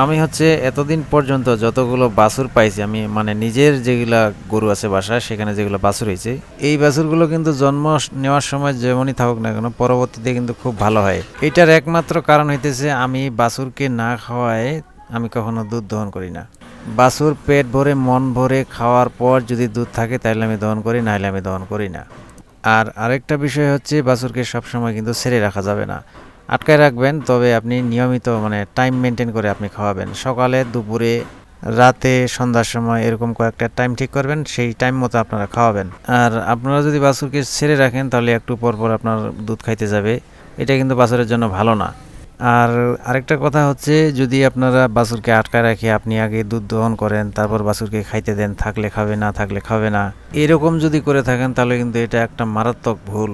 আমি হচ্ছে এতদিন পর্যন্ত যতগুলো বাছুর পাইছি, আমি মানে নিজের যেগুলা গরু আছে বাসায়, সেখানে যেগুলো বাছুর হয়েছে, এই বাছুরগুলো কিন্তু জন্ম নেওয়ার সময় যেমনই থাকুক না কেন, পরবর্তীতে কিন্তু খুব ভালো হয়। এটার একমাত্র কারণ হইতেছে আমি বাছুরকে না খাওয়ায় আমি কখনো দুধ দহন করি না। বাছুর পেট ভরে, মন ভরে খাওয়ার পর যদি দুধ থাকে তাহলে আমি দহন করি নাহলে আমি দহন করি না। আর আরেকটা বিষয় হচ্ছে বাছুরকে সবসময় কিন্তু ছেড়ে রাখা যাবে না। আটকায় রাখবেন, তবে আপনি নিয়মিত মানে টাইম মেনটেন করে আপনি খাওয়াবেন। সকালে, দুপুরে, রাতে, সন্ধ্যার সময় এরকম কয়েকটা টাইম ঠিক করবেন, সেই টাইম মতো আপনারা খাওয়াবেন। আর আপনারা যদি বাছুরকে ছেড়ে রাখেন, তাহলে একটু পর পর আপনার দুধ খাইতে যাবে। এটা কিন্তু বাছুরের জন্য ভালো না। আর আরেকটা কথা হচ্ছে, যদি আপনারা বাছুরকে আটকায় রাখে আপনি আগে দুধ দহন করেন, তারপর বাছুরকে খাইতে দেন, থাকলে খাবে না, থাকলে খাবে না, এরকম যদি করে থাকেন, তাহলে কিন্তু এটা একটা মারাত্মক ভুল।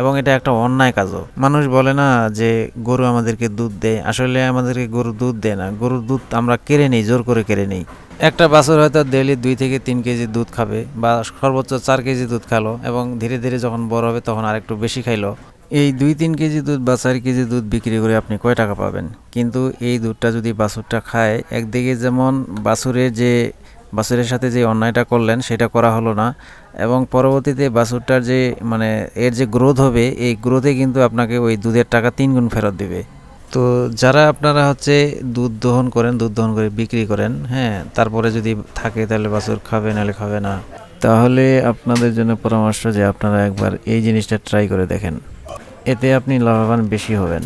এবং এটা একটা অন্যায় কাজও। মানুষ বলে না যে গরু আমাদেরকে দুধ দেয়। আসলে আমাদেরকে গরু দুধ দেয় না। গরুর দুধ আমরা কেড়ে নিই, জোর করে কেড়ে নেই। একটা বাছুর হয়তো ডেলি দুই থেকে তিন কেজি দুধ খাবে বা সর্বোচ্চ চার কেজি দুধ খালো এবং ধীরে ধীরে যখন বড় হবে তখন আরেকটু বেশি খাইলো। এই দুই তিন কেজি দুধ বা চার কেজি দুধ বিক্রি করে আপনি কয় টাকা পাবেন? কিন্তু এই দুধটা যদি বাছুরটা খায়, একদিকে যেমন বাছুরের যে বাছুরের সাথে যে অন্যায়টা করলেন, সেটা করা হলো না। এবং পরবর্তীতে বাছুরটার যে মানে এর যে গ্রোথ হবে, এই গ্রোথে কিন্তু আপনাকে ওই দুধের টাকা তিন গুণ ফেরত দেবে। তো যারা আপনারা হচ্ছে দুধ দহন করেন, দুধ দহন করে বিক্রি করেন হ্যাঁ তারপরে যদি থাকে তাহলে বাছুর খাবে, নাহলে খাবে না। তাহলে আপনাদের জন্য পরামর্শ যে আপনারা একবার এই জিনিসটা ট্রাই করে দেখেন। এতে আপনি লাভবান বেশি হবেন।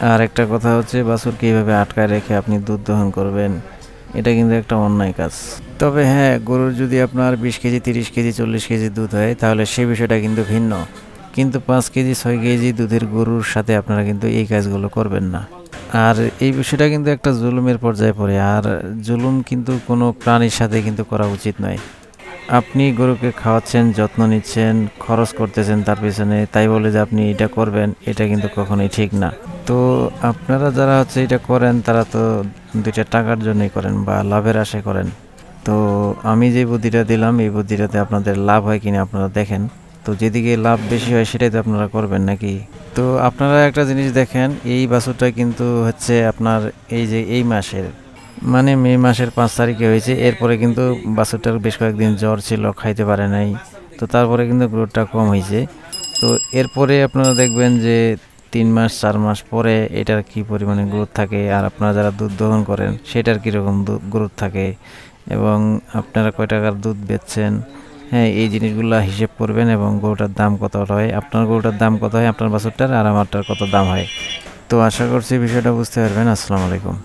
আর একটা কথা হচ্ছে বাছুর কীভাবে আটকায় রেখে আপনি দুধ দহন করবেন। এটা কিন্তু একটা অন্যায় কাজ। তবে হ্যাঁ গরুর যদি আপনার বিশ কেজি, তিরিশ কেজি, চল্লিশ কেজি দুধ হয়, তাহলে সেই বিষয়টা কিন্তু ভিন্ন। কিন্তু পাঁচ কেজি, ছয় কেজি দুধের গরুর সাথে আপনারা কিন্তু এই কাজগুলো করবেন না। আর এই বিষয়টা কিন্তু একটা জুলুমের পর্যায়ে পড়ে, আর জুলুম কিন্তু কোনো প্রাণীর সাথে কিন্তু করা উচিত নয়। আপনি গরুকে খাওয়াচ্ছেন, যত্ন নিচ্ছেন, খরচ করতেছেন তার পিছনে, তাই বলে যে আপনি এটা করবেন, এটা কিন্তু কখনোই ঠিক না। তো আপনারা যারা হচ্ছে এটা করেন, তারা তো দুইটা টাকার জন্যই করেন বা লাভের আশায় করেন। তো আমি যে বুদ্ধিটা দিলাম, এই বুদ্ধিটাতে আপনাদের লাভ হয় কিনা আপনারা দেখেন। তো যেদিকে লাভ বেশি হয়, সেটাই তো আপনারা করবেন নাকি? তো আপনারা একটা জিনিস দেখেন, এই বাছুরটা কিন্তু হচ্ছে আপনার এই যে এই মাসের মানে মে মাসের পাঁচ তারিখে হয়েছে। এরপরে কিন্তু বাছুরটার বেশ কয়েকদিন জ্বর ছিল, খাইতে পারে নাই। তো তারপরে কিন্তু গ্রোথটা কম হয়েছে। তো এরপরে আপনারা দেখবেন যে তিন মাস, চার মাস পরে এটার কি পরিমাণে গ্রোথ থাকে আর আপনারা যারা দুধ দহন করেন, সেটার কীরকম গ্রোথ থাকে এবং আপনারা কয় টাকার দুধ বেচছেন? হ্যাঁ এই জিনিসগুলো হিসেব করবেন এবং গরুটার দাম কত হয়? আপনার গরুটার দাম কত হয়? আপনার বাছুরটার আর আমারটার কত দাম হয়? তো আশা করছি বিষয়টা বুঝতে পারবেন। আসসালামু আলাইকুম।